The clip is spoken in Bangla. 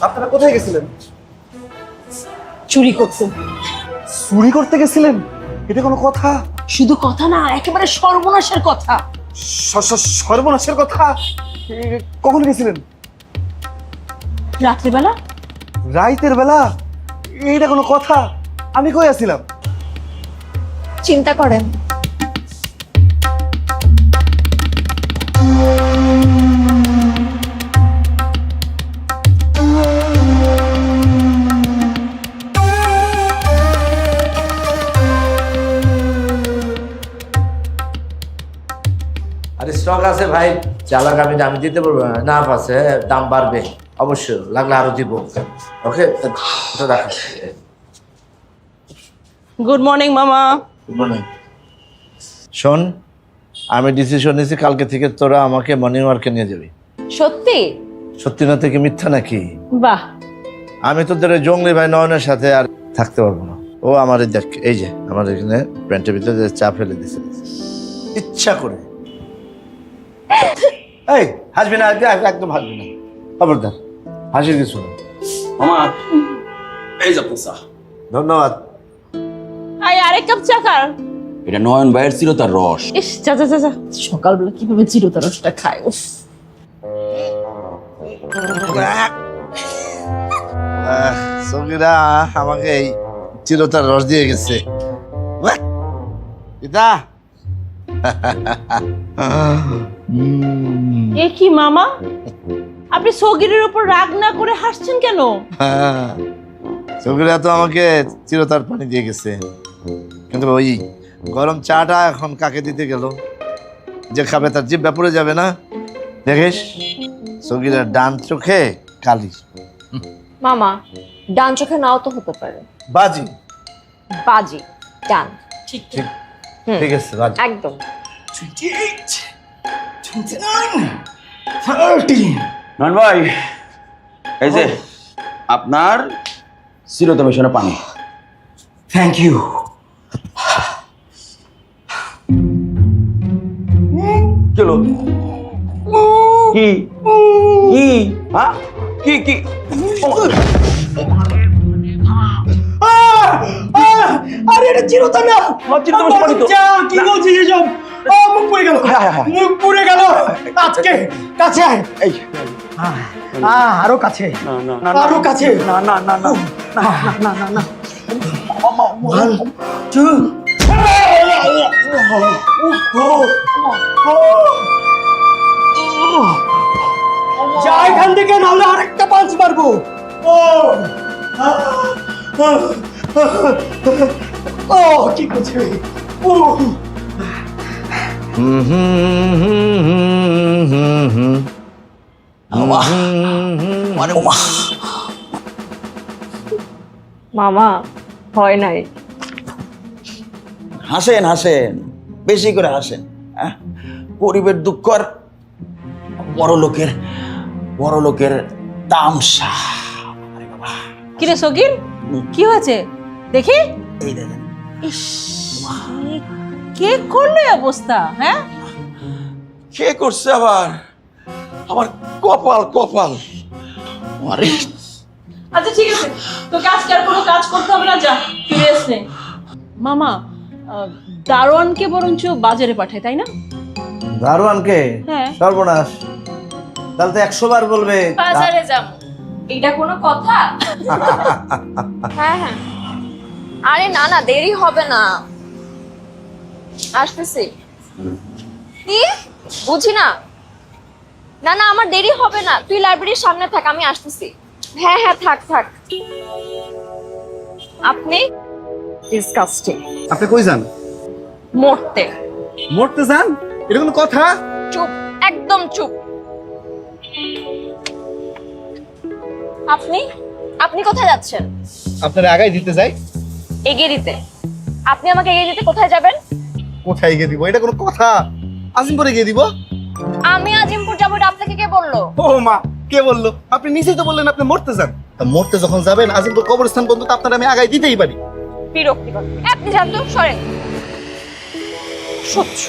আপনারা কোথায় গেছিলেন? চুরি করতে। চুরি করতে গেছিলেন? এটা কোনো কথা? শুধু কথা না একেবারে সর্বনাশের কথা। স- স- সর্বনাশের কথা? এ, কখন গেছিলেন? রাত্রিবেলা রাইতের বেলা? এইটা কোনো কথা? আমি কই আছিলাম? চিন্তা করেন। স্টক আছে ভাই চালাক আমি আমি দিতে পারব না না আছে দাম বাড়বে অবশ্যই লাগলে আরও দিব। ওকে গুড মর্নিং মামা। শোন আমি ডিসিশন নিয়েছি কালকে থেকে তোরা আমাকে মর্নিং ওয়ার্কে নিয়ে যাবি। সত্যি? সত্যি না থেকে মিথ্যা নাকি? বাহ। আমি তোদের ওই জঙ্গলি ভাই নয়নের সাথে আর থাকতে পারব না। ও আমার এই দেখ এই যে আমার এখানে প্যান্টের ভিতরে চা ফেলে দিছে। ইচ্ছা করে। এই হাসবি না এক- একদম হাসবি না। খবরদার হাসির কিছু না। মামা এই যে আপনার চা। ধন্যবাদ। আই আরেক কাপ চা খার এটা নয়ন ভাইয়ের ছিল তার রস। ইস যা যা যা সকালবেলা কীভাবে চিরতা রসটা খায় উফ। সঙ্গীরা আমাকে এই চিরতার রস দিয়ে গেছে। বাহ! এ কি মামা? আপনি সগিরের উপর রাগ না করে হাসছেন কেন। সঙ্গীরা তো আমাকে চিরতার পানি দিয়ে গেছে। কিন্তু ওই গরম চাটা এখন কাকে দিতে গেল? যে খাবে তার জিভ ব্যাপারে যাবে না? দেখিস সঙ্গীরা ডান চোখে কালি। মামা ডান চোখে নাও তো হতে পারে। বাজি। বাজি ডান। ঠিক ঠিক। ঠিক আছে বাজি একদম। নয়ন ভাই এই যে আপনার চিরতা মিশনে পানি। থ্যাংক ইউ চলো কি? কি? হ্যাঁ? কি কি? এটা চিরতা না। কি বলছিস এসব? ও, মুখ পুড়ে গেল। হ্যাঁ, হ্যাঁ, হ্যাঁ। মুখ পুড়ে গেল। আজকে কাছে আয়। এই। আরও কাছে। না না না আরও কাছে। না না না না। One, two. যা এখান থেকে নাহলে আরেকটা পাঁচ মারবো। ও। ও কি করছে ও মামা। হয় নাই। হাসেন হাসেন। বেশি করে হাসেন হ্যাঁ? গরিবের দুঃখ আর বড় লোকের বড় লোকের তামসা। কিরে সগির কি হয়েছে? দেখি। এই দেখেন। ইস কে করল অবস্থা হ্যাঁ? কে করছে আবার? আমার কপাল কপাল। আরে। আচ্ছা ঠিক আছে। তোকে আজকে আর কোনো কাজ করতে হবে না যা ফিরে এসে। মামা দারোয়ানকে বরঞ্চ বাজারে পাঠায় তাই না? দারোয়ানকে? হ্যাঁ। সর্বনাশ। তাহলে তো একশো বার বলবে বাজারে যাব। এটা কোনো কথা? হ্যাঁ হ্যাঁ। আরে না না দেরি হবে না। আসতেছি। কি? বুঝি না। না না আমার দেরি হবে না। তুই লাইব্রেরির সামনে থাক আমি আসতেছি। হ্যাঁ হ্যাঁ থাক থাক। আপনি? ডিসকাস্টিং আপনি কই যান? মরতে। মরতে যান? এটা কোনো কথা? চুপ একদম চুপ। আপনি? আপনি কোথায় যাচ্ছেন? আপনারা আগাই দিতে যাই এগিয়ে দিতে। আপনি আমাকে এগিয়ে দিতে কোথায় যাবেন? কোথায় গিয়ে দিব? এটা কোনো কথা। আজিমপুরে গিয়ে দিব? আমি আজিমপুর যাব এটা আপনাকে কে বলল? ও মা কে বলল? আপনি নিচেই তো বললেন আপনি মরতে যান। তা মরতে যখন যাবেন আজিমপুর কবরস্থান পর্যন্ত আপনার আমি আগাই দিতেই পারি। বিরক্তিকর। আপনি জানতো সরেন। সহ্য